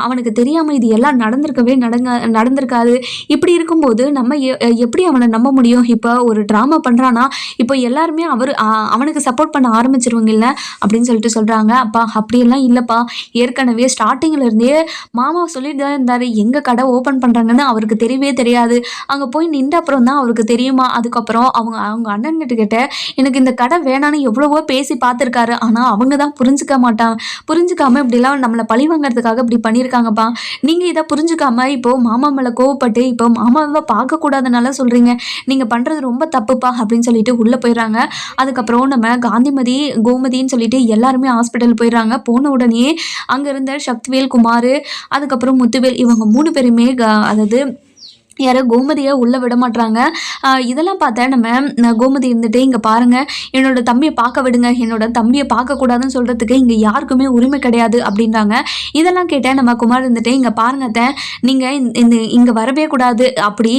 அவனுக்கு தெரியாம இது எல்லாம் நடந்திருக்கவே நடங்க நடந்திருக்காது. இப்படி இருக்கும்போது நம்ம எ- எப்படி அவனை நம்ப முடியும்? இப்போ ஒரு ட்ராமா பண்ணுறான்னா இப்போ எல்லாருமே அவர் அவனுக்கு சப்போர்ட் பண்ண ஆரம்பிச்சிருவாங்க இல்லை? அப்படின்னு சொல்லிட்டு சொல்கிறாங்க அப்பா அப்படியெல்லாம் இல்லைப்பா. ஏற்கனவே ஸ்டார்டிங்கில் இருந்தே மாமா சொல்லிட்டு தான் இருந்தார். எங்கள் கடை ஓப்பன் பண்ணுறாங்கன்னு அவருக்கு தெரியவே தெரியாது. அங்கே போய் நின்ற அப்புறம் தான் அவருக்கு தெரியுமா? அதுக்கப்புறம் அவங்க அவங்க அண்ணன்கிட்ட கிட்ட எனக்கு இந்த கடை வேணான்னு எவ்வளவோ பேசி பார்த்துருக்காரு. ஆனால் அவங்க தான் புரிஞ்சுக்க மாட்டாங்க புரிஞ்சுக்காம இப்படிலாம் நம்மளை பழி வாங்குறதுக்காக இப்படி பண்ணியிருக்காங்கப்பா. நீங்கள் இதை புரிஞ்சுக்காம இப்போ மாமா மேலே கோவப்பட்டு இப்போ மாமாவை பார்க்கக்கூடாதுனால சொல்கிறீங்க நீங்கள் பண்ணுறது ரொம்ப தப்புப்பா அப்படின்னு சொல்லிட்டு உள்ளே போயிடுறாங்க. அதுக்கப்புறம் நம்ம காந்திமதி கோமதின்னு சொல்லிட்டு எல்லாருமே ஹாஸ்பிட்டல் போயிடுறாங்க. போன உடனே அங்கே இருந்த சக்திவேல் குமார் அதுக்கப்புறம் முத்துவேல் இவங்க மூணு பேருமே க- அதாவது யாரோ கோமதியை உள்ளே விட மாட்றாங்க. இதெல்லாம் பார்த்தா நம்ம கோமதி இருந்துட்டு இங்கே பாருங்கள் என்னோட தம்பியை பார்க்க விடுங்க என்னோட தம்பியை பார்க்கக்கூடாதுன்னு சொல்கிறதுக்கு இங்கே யாருக்குமே உரிமை கிடையாது அப்படின்றாங்க. இதெல்லாம் கேட்டால் நம்ம குமார் இருந்துட்டு இங்கே பாருங்கத்த நீங்கள் இந்த இங்கே வரவே கூடாது அப்படி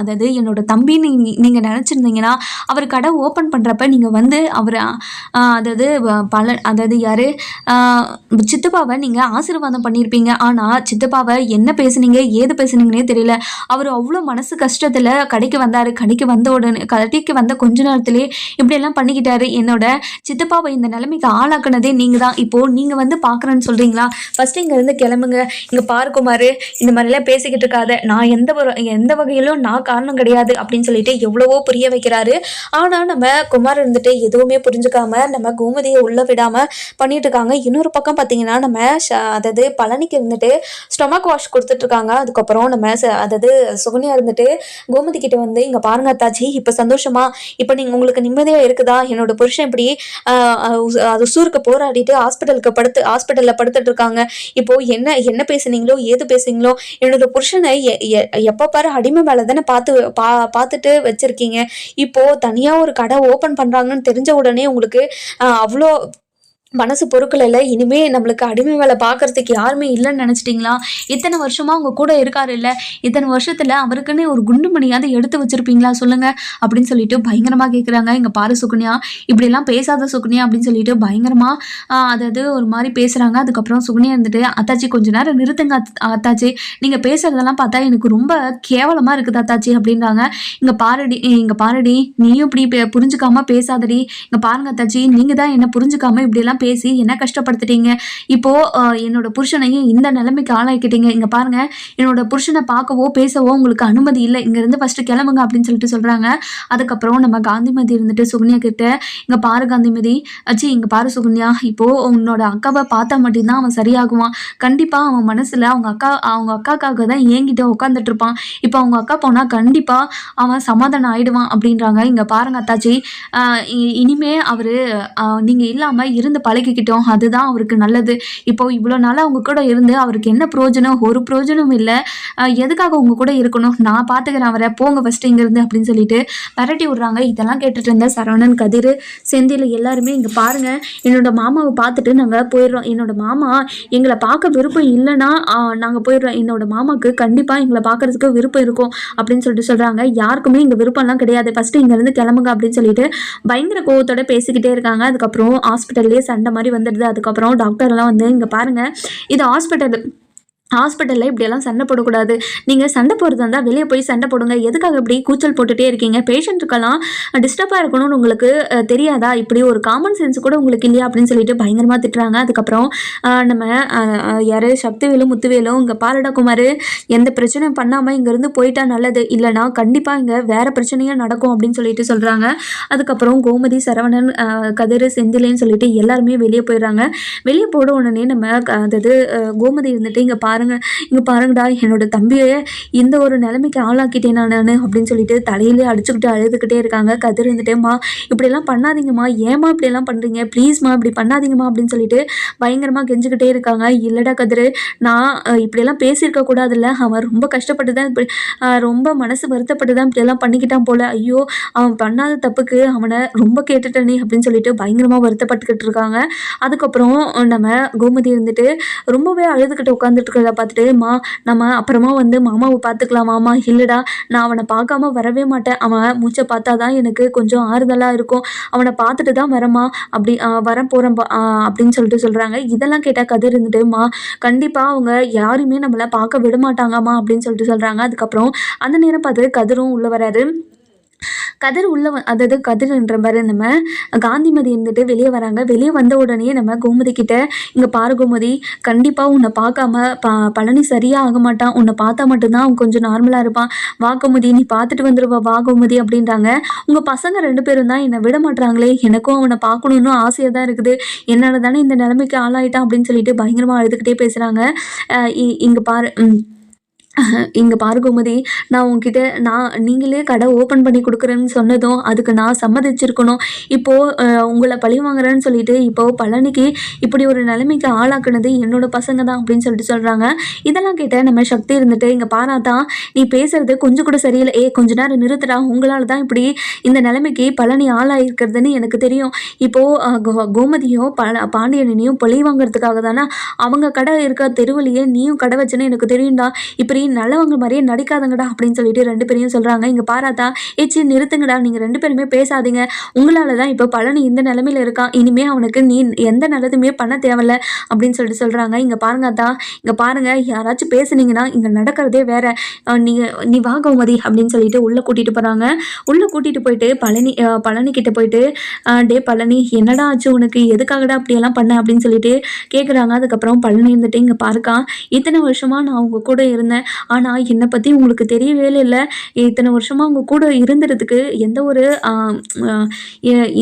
அதாவது என்னோட தம்பி நீங்கள் நினச்சிருந்தீங்கன்னா அவர் கடை ஓப்பன் பண்ணுறப்ப நீங்கள் வந்து அவர் அதாவது பல அதாவது யார் சித்தப்பாவை நீங்கள் ஆசீர்வாதம் பண்ணியிருப்பீங்க ஆனால் சித்தப்பாவை என்ன பேசுனீங்க ஏது பேசுனீங்கன்னே தெரியல. அவர் அவர் அவ்வளோ மனசு கஷ்டத்தில் கடைக்கு வந்தார் கடைக்கு வந்த உடனே கடைக்கு வந்த கொஞ்ச நேரத்திலே இப்படியெல்லாம் பண்ணிக்கிட்டாரு. என்னோட சித்தப்பாவை இந்த நிலைமைக்கு ஆளாக்குனதே நீங்கள் தான் இப்போது நீங்கள் வந்து பார்க்குறேன்னு சொல்கிறீங்களா ஃபஸ்ட்டு இங்கேருந்து கிளம்புங்க. இங்கே பார்க்குமாரு இந்த மாதிரிலாம் பேசிக்கிட்டு இருக்காத. நான் எந்த ஒரு எந்த வகையிலும் நான் காரணம் கிடையாது அப்படின்னு சொல்லிட்டு எவ்வளவோ புரிய வைக்கிறாரு. ஆனால் நம்ம குமார் இருந்துட்டு எதுவுமே புரிஞ்சுக்காம நம்ம கோமதியை உள்ளே விடாமல் பண்ணிட்டு இருக்காங்க. இன்னொரு பக்கம் பார்த்தீங்கன்னா நம்ம ஷ- அதாவது பழனிக்கு இருந்துட்டு ஸ்டொமக் வாஷ் கொடுத்துட்ருக்காங்க அதுக்கப்புறம் நம்ம ச- அதாவது சுகன்யா இருந்துட்டு கோமதி கிட்ட வந்து இங்கே பாருங்க அத்தாச்சி இப்போ சந்தோஷமா? இப்போ நீங்கள் உங்களுக்கு நிம்மதியாக இருக்குதா? என்னோட புருஷன் இப்படி அது சூருக்கு போராடிட்டு ஹாஸ்பிட்டலுக்கு படுத்து ஹாஸ்பிட்டலில் படுத்துட்டு இருக்காங்க. இப்போ என்ன என்ன பேசுனீங்களோ ஏது பேசுனீங்களோ என்னோட புருஷனை எ- எ- எப்போ பாரு அடிமை மேலே தானே பார்த்து பா பார்த்துட்டு வச்சிருக்கீங்க. இப்போ தனியாக ஒரு கடை ஓப்பன் பண்ணுறாங்கன்னு தெரிஞ்ச உடனே உங்களுக்கு அவ்வளோ மனசு பொறுக்கல இல்லை. இனிமே நம்மளுக்கு அடிமை வேலை பார்க்கறதுக்கு யாருமே இல்லைன்னு நினச்சிட்டிங்களா? இத்தனை வருஷமா உங்க கூட இருக்காரு இல்லை. இத்தனை வருஷத்துல அவருக்குன்னு ஒரு குண்டு மணியாவது எடுத்து வச்சிருப்பீங்களா சொல்லுங்க. அப்படின்னு சொல்லிட்டு பயங்கரமா கேட்குறாங்க இங்க பாரு சுகன்யா. இப்படிலாம் பேசாத சுகன்யா அப்படின்னு சொல்லிட்டு பயங்கரமா அதாவது ஒரு மாதிரி பேசுறாங்க. அதுக்கப்புறம் சுகன்யா இருந்துட்டு அத்தாச்சி கொஞ்ச நேரம் நிறுத்துங்க அத்- அத்தாச்சி. நீங்க பேசுறதெல்லாம் பார்த்தா எனக்கு ரொம்ப கேவலமா இருக்குது அத்தாச்சி அப்படின்றாங்க. இங்க பாருடி இங்க பாருடி. நீயும் இப்படி பே- புரிஞ்சுக்காம பேசாதடி. இங்க பாருங்க அத்தாச்சி. நீங்க தான் என்ன புரிஞ்சுக்காம இப்படி எல்லாம் பேசி என்ன கஷ்டப்படுத்திட்டீங்க? இப்போ என்னோட புருஷனையும் இந்த நிலைமைக்கு ஆளாக்கிட்டீங்க. இங்க பாருங்க என்னோட புருஷனை பார்க்கவோ பேசவோ உங்களுக்கு அனுமதி இல்லை. இங்க இருந்து ஃபர்ஸ்ட் கிளம்புங்க அப்படின்னு சொல்லிட்டு சொல்றாங்க. அதுக்கப்புறம் நம்ம காந்திமதி இருந்துட்டு சுகன்யா கிட்ட இங்க பாரு காந்திமதி அச்சி இங்க பாரு சுகன்யா. இப்போ உன்னோட அக்காவை பார்த்தா மட்டும்தான் அவன் சரியாகுவான். கண்டிப்பா அவன் மனசுல அவங்க அக்கா அவங்க அக்காக்காக தான் ஏங்கிட்ட உட்காந்துட்டு இருப்பான். இப்போ அவங்க அக்கா போனா கண்டிப்பா அவன் சமாதானம் ஆயிடுவான். அப்படின்றாங்க. இங்க பாருங்க அத்தாச்சி. இனிமே அவரு நீங்க இல்லாம இருந்து பழகிக்கிட்டோம். அதுதான் அவருக்கு நல்லது. இப்போ இவ்வளோ நாளாக அவங்க கூட இருந்து அவருக்கு என்ன பிரயோஜனம் ஒரு பிரயோஜனம் இல்லை. எதுக்காக உங்க கூட இருக்கணும்? நான் பார்த்துக்கிறேன் அவரை. போங்க ஃபஸ்ட்டு இங்கேருந்து அப்படின்னு சொல்லிட்டு விரட்டி விட்றாங்க. இதெல்லாம் கேட்டுட்டு இருந்த சரவணன் கதிர் செந்தில் எல்லாருமே இங்கே பாருங்க. என்னோட மாமாவை பார்த்துட்டு நாங்கள் போயிடுறோம். என்னோட மாமா எங்களை பார்க்க விருப்பம் இல்லைன்னா நாங்கள் போயிடுறோம். என்னோட மாமாவுக்கு கண்டிப்பாக எங்களை பார்க்கறதுக்கு விருப்பம் இருக்கும் அப்படின்னு சொல்லிட்டு சொல்கிறாங்க யாருக்குமே இங்கே விருப்பம்லாம் கிடையாது. ஃபஸ்ட்டு இங்கேருந்து கிளம்புங்க அப்படின்னு சொல்லிட்டு பயங்கர கோவத்தோட பேசிக்கிட்டே இருக்காங்க. அதுக்கப்புறம் ஹாஸ்பிட்டல்லே சண்டை மாதிரி வந்துடுது. அதுக்கப்புறம் டாக்டர் எல்லாம் வந்து இங்கே பாருங்க இது ஹாஸ்பிட்டல் ஹாஸ்பிட்டலில் இப்படியெல்லாம் சண்டை போடக்கூடாது. நீங்கள் சண்டை போடுறதா இருந்தால் வெளியே போய் சண்டை போடுங்க. எதுக்காக இப்படி கூச்சல் போட்டுகிட்டே இருக்கீங்க? பேஷண்ட்டுக்கெல்லாம் டிஸ்டர்பாக இருக்கணும்னு உங்களுக்கு தெரியாதா? இப்படி ஒரு காமன் சென்ஸ் கூட உங்களுக்கு இல்லையா? அப்படின்னு சொல்லிட்டு பயங்கரமாக திட்டுறாங்க. அதுக்கப்புறம் நம்ம யார் யாரு? சக்திவேலும் முத்துவேலும் இங்கே பாலடா குமார் எந்த பிரச்சனையும் பண்ணாமல் இங்கேருந்து போயிட்டா நல்லது. இல்லைனா கண்டிப்பாக இங்கே வேறு பிரச்சனையாக நடக்கும் அப்படின்னு சொல்லிட்டு சொல்கிறாங்க அதுக்கப்புறம் கோமதி சரவணன் கதிர் செந்திலேன்னு சொல்லிட்டு எல்லாருமே வெளியே போயிடுறாங்க. வெளியே போட உடனே நம்ம அதாவது கோமதி இருந்துட்டு இங்கே பாருங்க இங்கே பாருங்கடா என்னோட தம்பியை இந்த ஒரு நிலைமைக்கு ஆளாக்கிட்டேன் நான் அப்படின்னு சொல்லிட்டு தலையிலே அடிச்சுக்கிட்டு அழுதுகிட்டே இருக்காங்க. கதிர் இருந்துட்டேம்மா இப்படியெல்லாம் பண்ணாதீங்கம்மா. ஏம்மா இப்படியெல்லாம் பண்ணுறீங்க ப்ளீஸ்மா இப்படி பண்ணாதீங்கம்மா அப்படின்னு சொல்லிட்டு பயங்கரமாக கெஞ்சிக்கிட்டே இருக்காங்க. இல்லைடா கதிர் நான் இப்படியெல்லாம் பேசியிருக்க கூடாதுல்ல. அவன் ரொம்ப கஷ்டப்பட்டு தான் இப்படி ரொம்ப மனசு வருத்தப்பட்டு தான் இப்படியெல்லாம் பண்ணிக்கிட்டான் போல. ஐயோ அவன் பண்ணாத தப்புக்கு அவனை ரொம்ப கேட்டுட்டனே அப்படின்னு சொல்லிட்டு பயங்கரமாக வருத்தப்பட்டுக்கிட்டு இருக்காங்க. அதுக்கப்புறம் நம்ம கோமதி இருந்துட்டு ரொம்பவே அழுதுகிட்டு உட்காந்துட்டு இருக்கிறத பார்த்துட்டு மா நம்ம அப்புறமா வந்து மாமாவை பார்த்துக்கலாம் மாமா. இல்லைடா நான் அவனை பார்க்காம வரவே மாட்டேன். அவன் மூச்சை பார்த்தா தான் எனக்கு கொஞ்சம் ஆறுதலாக இருக்கும். அவனை பார்த்துட்டு தான் வரமா அப்படி வர போகிறேன் அப்படின்னு சொல்லிட்டு சொல்கிறாங்க இதெல்லாம் கேட்டால் கதிர் இருந்துட்டு மா கண்டிப்பாக அவங்க யாருமே நம்மளை பார்க்க விட மாட்டாங்கம்மா. அப்படின்னு சொல்லிட்டு சொல்கிறாங்க அதுக்கப்புறம் அந்த நேரம் பார்த்து கதிரும் உள்ளே வராரு. கதிர் உள்ள அதாவது கதிர்ன்ற மாதிரி நம்ம காந்திமதி இருந்துட்டு வெளியே வராங்க. வெளியே வந்த உடனே நம்ம கோமதி கிட்ட இங்கே பாரு கோமதி கண்டிப்பாக உன்னை பார்க்காம ப பழனி சரியாக ஆக மாட்டான். உன்னை பார்த்தா மட்டும்தான் அவன் கொஞ்சம் நார்மலாக இருப்பான். வா கோமதி நீ பார்த்துட்டு வந்துடுவா வா கோமதி அப்படின்றாங்க. உங்கள் பசங்க ரெண்டு பேரும் தான் என்னை விட மாட்டுறாங்களே எனக்கும் அவனை பார்க்கணுன்னு ஆசையாக தான் இருக்குது. என்னால் தானே இந்த நிலைமைக்கு ஆளாயிட்டான் அப்படின்னு சொல்லிட்டு பயங்கரமாக அழுதுகிட்டே பேசுகிறாங்க இங்கே பாரு இங்கே பாரு கோமதி நான் உங்ககிட்ட நான் நீங்களே கடை ஓப்பன் பண்ணி கொடுக்குறேன்னு சொன்னதும் அதுக்கு நான் சம்மதிச்சிருக்கணும். இப்போது உங்களை பழி வாங்குறேன்னு சொல்லிட்டு இப்போது பழனிக்கு இப்படி ஒரு நிலைமைக்கு ஆளாக்குனது என்னோட பசங்க தான் அப்படின்னு சொல்லிட்டு சொல்கிறாங்க இதெல்லாம் கேட்ட நம்ம சக்தி இருந்துட்டு இங்கே பாராதான் நீ பேசுறது கொஞ்சம் கூட சரியில்லை. ஏ கொஞ்ச நேரம் நிறுத்துடா. உங்களால் தான் இப்படி இந்த நிலைமைக்கு பழனி ஆளாயிருக்கிறதுன்னு எனக்கு தெரியும். இப்போது கோ கோமதியும் பல பாண்டியனையும் பழி வாங்குறதுக்காக தானே அவங்க கடை இருக்க தெருவிலேயே நீயும் கடை வச்சுன்னு எனக்கு தெரியும்டா. இப்படி நல்லவங்க மாதிரியே நடிக்காதங்கடா அப்படின்னு சொல்லிட்டு ரெண்டு பேரையும் சொல்கிறாங்க இங்கே பாராத்தா ஏச்சி நிறுத்துங்கடா நீங்கள் ரெண்டு பேருமே பேசாதீங்க. உங்களால் தான் இப்போ பழனி இந்த நிலமையில இருக்கான். இனிமே அவனுக்கு நீ எந்த நல்லதுமே பண்ண தேவையில்ல அப்படின்னு சொல்லிட்டு சொல்கிறாங்க இங்கே பாருங்க அத்தா இங்கே பாருங்க. யாராச்சும் பேசுனீங்கன்னா இங்கே நடக்கிறதே வேற. நீங்கள் நீ வா கௌமதி அப்படின்னு சொல்லிட்டு உள்ளே கூட்டிகிட்டு போகிறாங்க உள்ளே கூட்டிகிட்டு போயிட்டு பழனி அஹ், பழனி கிட்ட போயிட்டு டே பழனி என்னடா ஆச்சு உனக்கு? எதுக்காகடா அப்படியெல்லாம் பண்ண அப்படின்னு சொல்லிட்டு கேட்குறாங்க அதுக்கப்புறம் பழனி இருந்துட்டு இங்கே பாருக்கா இத்தனை வருஷமாக நான் உங்க கூட இருந்தேன். ஆனால் என்னை பற்றி உங்களுக்கு தெரியவே இல்லை. இத்தனை வருஷமாக உங்க கூட இருந்ததுக்கு எந்த ஒரு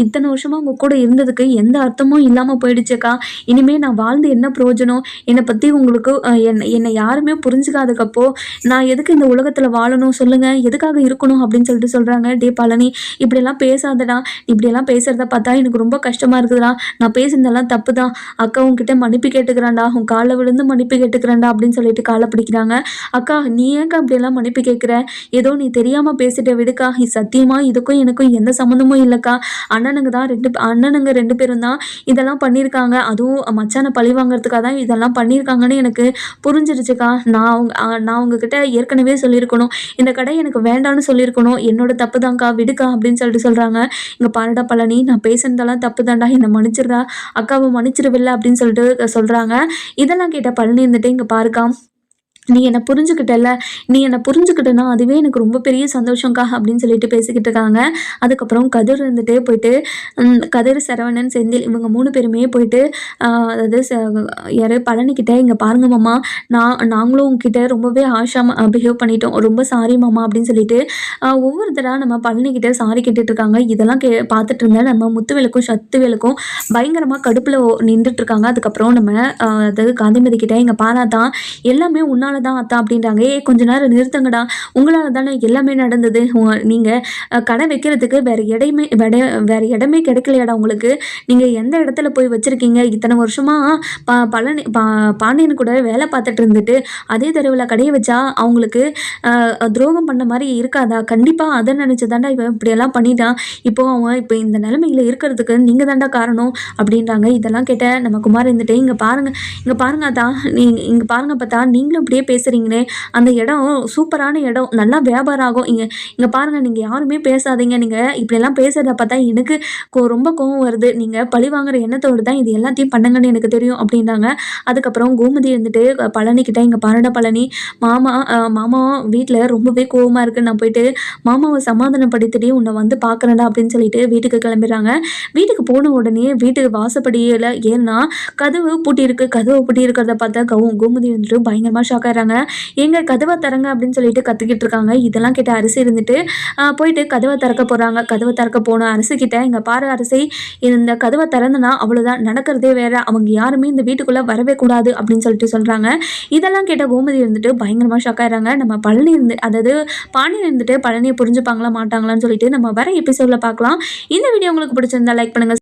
இத்தனை வருஷமாக உங்க கூட இருந்ததுக்கு எந்த அர்த்தமும் இல்லாமல் போயிடுச்சுக்கா. இனிமேல் நான் வாழ்ந்து என்ன பிரயோஜனம்? என்னை பற்றி உங்களுக்கு என்னை என்னை யாருமே புரிஞ்சுக்காதக்கப்போ நான் எதுக்கு இந்த உலகத்தில் வாழணும்? சொல்லுங்கள் எதுக்காக இருக்கணும் அப்படின்னு சொல்லிட்டு சொல்கிறாங்க டே பழனி இப்படியெல்லாம் பேசாதடா. இப்படியெல்லாம் பேசுகிறத பார்த்தா எனக்கு ரொம்ப கஷ்டமாக இருக்குதுடா. நான் பேசுனதெல்லாம் தப்பு தான் அக்கா உங்ககிட்ட மன்னிப்பு கேட்டுக்கிறேன்டா. உன் காலை விழுந்து மன்னிப்பு கேட்டுக்கிறேன்டா அப்படின்னு சொல்லிட்டு காலை பிடிக்கிறாங்க. அக்கா அக்கா நீ ஏன்க்கா அப்படியெல்லாம் மன்னிப்பு கேட்குற? ஏதோ நீ தெரியாமல் பேசிட்ட விடுக்கா. இது சத்தியமா இதுக்கும் எனக்கும் எந்த சம்மந்தமும் இல்லைக்கா. அண்ணனுங்க தான் ரெண்டு அண்ணனுங்க ரெண்டு பேரும் தான் இதெல்லாம் பண்ணியிருக்காங்க. அதுவும் மச்சானை பழி வாங்குறதுக்காக தான் இதெல்லாம் பண்ணியிருக்காங்கன்னு எனக்கு புரிஞ்சிருச்சுக்கா. நான் அவங்க நான் உங்ககிட்ட ஏற்கனவே சொல்லியிருக்கணும். இந்த கடை எனக்கு வேண்டாம்னு சொல்லியிருக்கணும். என்னோட தப்பு தான்க்கா. விடுக்கா அப்படின்னு சொல்லிட்டு சொல்கிறாங்க இங்கே பாருடா பழனி நான் பேசுனதெல்லாம் தப்பு தான்டா என்னை மன்னிச்சிடுறா. அக்காவை மன்னிச்சிருவில்ல அப்படின்னு சொல்லிட்டு சொல்கிறாங்க இதெல்லாம் கேட்ட பழனி இருந்துட்டு இங்கே பாருக்கா. நீ என்னை புரிஞ்சுக்கிட்டல நீ என்னை புரிஞ்சுக்கிட்டனா அதுவே எனக்கு ரொம்ப பெரிய சந்தோஷம்க்கா அப்படின்னு சொல்லிட்டு பேசிக்கிட்டு இருக்காங்க. அதுக்கப்புறம் கதிர் இருந்துட்டு போயிட்டு கதிர் சரவணன் செந்தில் இவங்க மூணு பேருமே போயிட்டு அதாவது ச- யாரு பழனிக்கிட்ட இங்கே பாருங்க மாமா நான் நாங்களும் உங்ககிட்ட ரொம்பவே ஆஷாக பிஹேவ் பண்ணிட்டோம். ரொம்ப சாரி மாமா அப்படின்னு சொல்லிட்டு ஒவ்வொரு தடவை நம்ம பழனிக்கிட்ட சாரி கேட்டுட்டு இருக்காங்க. இதெல்லாம் கே பார்த்துட்டு இருந்தா நம்ம முத்துவேலுக்கும் சத்துவேலுக்கும் பயங்கரமாக கடுப்பில் நின்றுட்டு இருக்காங்க. அதுக்கப்புறம் நம்ம அதாவது காந்திமதி கிட்ட இங்கே பாராதான். எல்லாமே உன்னால தான் அத்தா அப்படின்றாங்க. ஏ கொஞ்ச நேரம் நிறுத்துங்கடா. உங்களால தானே எல்லாமே நடந்தது. உங்க- நீங்க கடை வைக்கிறதுக்கு வேற இடமே வேட வேற இடமே கிடைக்கலையாடா உங்களுக்கு. நீங்க எந்த இடத்துல போய் வச்சிருக்கீங்க? இத்தனை வருஷமா ப பழனி பா பாண்டியன் கூட வேலை பார்த்துட்டு இருந்துட்டு அதே தெருவில் கடையை வச்சா அவங்களுக்கு துரோகம் பண்ண மாதிரி இருக்காதா? கண்டிப்பா அதை நினைச்சு தாண்டா இவன் இப்படியெல்லாம் பண்ணிட்டான். இப்போ அவன் இப்போ இந்த நிலைமையில இருக்கிறதுக்கு நீங்க தாண்டா காரணம் அப்படின்றாங்க. இதெல்லாம் கேட்ட நம்ம குமார் இருந்துட்டு இங்க பாருங்க இங்க பாருங்க அத்தா நீ இங்க பாருங்க பார்த்தா நீங்களும் இப்படியே பேசுகிறீங்களே அந்த இடம் சூப்பரான இடம் நல்லா வியாபாரம் ஆகும். இங்கே இங்கே பாருங்கள் நீங்கள் யாருமே பேசாதீங்க. நீங்கள் இப்படியெல்லாம் பேசுகிறத பார்த்தா எனக்கு கோ ரொம்ப கோவம் வருது. நீங்கள் பழி வாங்குற எண்ணத்தோடு தான் இது எல்லாத்தையும் பண்ணுங்கன்னு எனக்கு தெரியும் அப்படின்னாங்க. அதுக்கப்புறம் கோமதி இருந்துட்டு பழனிக்கிட்ட இங்கே பாருடா பழனி. மாமா மாமா வீட்டில் ரொம்பவே கோவமாக இருக்குது நான் போயிட்டு மாமாவை சமாதானப்படுத்திட்டு உன்னை வந்து பார்க்குறேன்டா அப்படின்னு சொல்லிட்டு வீட்டுக்கு கிளம்பிடுறாங்க. வீட்டுக்கு போன உடனே வீட்டுக்கு வாசப்படியில் ஏன்னா கதவு பூட்டி இருக்கு கதவு பூட்டி இருக்கிறத பார்த்தா கவு கோமதி வந்துட்டு பயங்கரமாக ஷாக் ஆகிறாங்க எங்க கதவை தரங்க அப்படின்னு சொல்லிட்டு கத்திக்கிட்டு இருக்காங்க. இதெல்லாம் கேட்ட அரிசி இருந்துட்டு போயிட்டு கதவை திறக்க போகிறாங்க கதவை திறக்க போன அரிசி கிட்ட இங்கே பாரு அரிசி இந்த கதவை திறந்தனா அவ்வளோதான் நடக்கிறதே வேற. அவங்க யாருமே இந்த வீட்டுக்குள்ளே வரவே கூடாது. அப்படின்னு சொல்லிட்டு சொல்கிறாங்க இதெல்லாம் கேட்ட கோமதி இருந்துட்டு பயங்கரமாக ஷாக் ஆகிறாங்க நம்ம பழனி இருந்து அதாவது பாண்டியன் இருந்துட்டு பழனியை புரிஞ்சுப்பாங்களா மாட்டாங்களான்னு சொல்லிட்டு நம்ம வர எபிசோடில் பார்க்கலாம். இந்த வீடியோ உங்களுக்கு பிடிச்சிருந்தா லைக் பண்ணுங்கள்